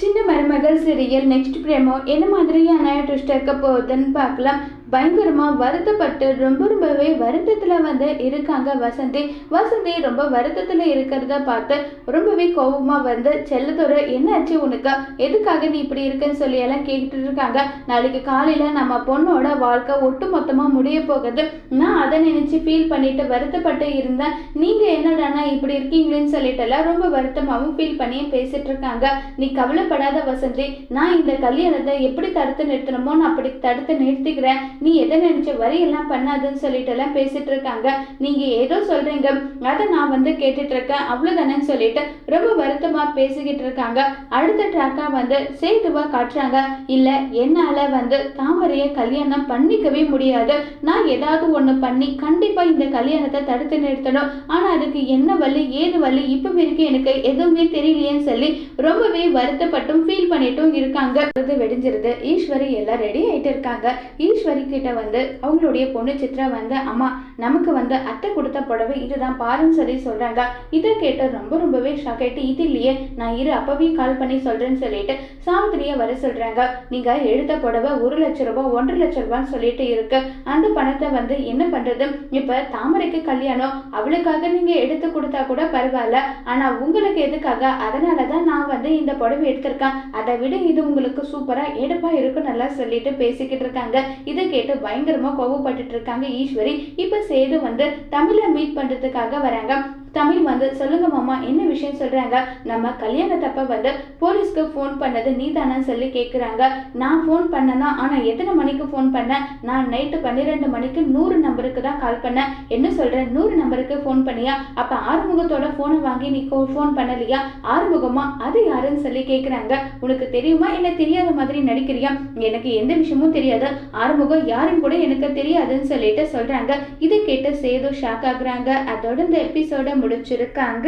சின்ன மருமகள் serial next பிரேமோ என்ன மாதிரியான ட்விஸ்ட் இருக்க போகுதுன்னு பார்க்கலாம். பயங்கரமா வருத்தப்பட்டு ரொம்ப ரொம்பவே வருத்தத்துல வந்து இருக்காங்க வசந்தி. வசந்தி ரொம்ப வருத்தத்துல இருக்கிறத பார்த்து ரொம்பவே கோபமா வந்து செல்லத்தோட என்னாச்சு உனக்கு? எதுக்காக நீ இப்படி இருக்குன்னு சொல்லி எல்லாம் கேட்டுட்டு இருக்காங்க. நாளைக்கு காலையில் நம்ம பொண்ணோட வாழ்க்கை ஒட்டு மொத்தமாக முடிய போகுது. நான் அதை நினச்சி ஃபீல் பண்ணிட்டு வருத்தப்பட்டு இருந்தேன். நீங்க என்னடானா இப்படி இருக்கீங்களேன்னு சொல்லிட்டு எல்லாம் ரொம்ப வருத்தமாகவும் ஃபீல் பண்ணி பேசிட்டு இருக்காங்க. நீ கவலை கவலைப்படாத வசந்தி நான் இந்த கல்யாணத்தை எப்படி தடுத்து நிறுத்தணுமோ நான் அப்படி தடுத்து நிறுத்திக்கிறேன். நீ எதை நினைச்ச வரி எல்லாம் பண்ணாதுன்னு சொல்லிட்டு எல்லாம் பேசிட்டு இருக்காங்க நீங்க ஏதோ சொல்றீங்க. அதை நான் வந்து கேட்டுட்டு இருக்கேன் அவ்வளவுதானேன்னு சொல்லிட்டு ரொம்ப வருத்தமா பேசிக்கிட்டு இருக்காங்க அடுத்த ட்ராக்கா வந்து சேதுவா காட்டுறாங்க. இல்ல என்னால வந்து தாமரைய கல்யாணம் பண்ணிக்கவே முடியாது. நான் ஏதாவது ஒண்ணு பண்ணி கண்டிப்பா இந்த கல்யாணத்தை தடுத்து நிறுத்தணும். ஆனா அதுக்கு என்ன வழி ஏது வழி? இப்ப வரைக்கும் எனக்கு எதுவுமே தெரியலையேன்னு சொல்லி ரொம்பவே வருத்தப்பட்டும் ஃபீல் பண்ணிட்டும் இருக்காங்க. அது வெடிஞ்சிருது. ஈஸ்வரி எல்லாம் ரெடி ஆயிட்டு இருக்காங்க. ஈஸ்வரி கிட்ட வந்து அவங்களுடைய பொண்ணு சித்ரா வந்து அம்மா நமக்கு வந்து அத்தை கொடுத்த புடவை இதுதான் பாருன்னு சொல்லி சொல்றாங்க. இதை கேட்டு ரொம்ப ரொம்பவே ஷாக் ஆயிட்டு இது இல்லையே நான் இரு அப்பவே கால் பண்ணி சொல்றேன்னு சொல்லிட்டு சாவித்திரியை வர சொல்றாங்க. நீங்க எடுத்த புடவை ஒரு லட்ச ரூபாய் ஒன்றரை லட்ச ரூபான்னு சொல்லிட்டு இருக்கு. அந்த பணத்தை வந்து என்ன பண்றது? இப்ப தாமரைக்கு கல்யாணம். அவளுக்காக நீங்க எடுத்து கொடுத்தா கூட பரவாயில்ல. ஆனா உங்களுக்கு எதுக்காக? அதனாலதான் நான் வந்து இந்த புடவை எடுத்திருக்கான் அதை விட இது உங்களுக்கு சூப்பரா எடுப்பா இருக்கும் நல்லா சொல்லிட்டு பேசிக்கிட்டு இருக்காங்க. இதை கேட்டு பயங்கரமா கோவப்பட்டுட்டு இருக்காங்க ஈஸ்வரி. இப்ப சேது வந்து தமிழை மீட் பண்றதுக்காக வராங்க. தமிழ் வந்து சொல்லுங்க மாமா என்ன விஷயம் சொல்றாங்க? நம்ம கல்யாணத்தப்ப வந்து போலீஸ்க்கு ஃபோன் பண்ணது நீ சொல்லி கேட்குறாங்க நான் ஃபோன் பண்ணனா ஆனா எத்தனை மணிக்கு ஃபோன் பண்ணேன்? நான் நைட்டு பன்னிரெண்டு மணிக்கு நூறு நம்பருக்கு தான் கால் பண்ணேன். என்ன சொல்ற? நூறு நம்பருக்கு ஃபோன் பண்ணியா? அப்ப ஆறுமுகத்தோட ஃபோனை வாங்கி நீ ஃபோன் பண்ணலையா? ஆறுமுகமா? அது யாருன்னு சொல்லி கேட்குறாங்க உனக்கு தெரியுமா? என்ன தெரியாத மாதிரி நடிக்கிறியா? எனக்கு எந்த விஷயமும் தெரியாது. ஆறுமுகம் யாருன்னு கூட எனக்கு தெரியாதுன்னு சொல்லிட்டு சொல்றாங்க. இதை கேட்டு சேது ஷாக் ஆகுறாங்க. அதோட இந்த எபிசோட முடிச்சிருக்காங்க.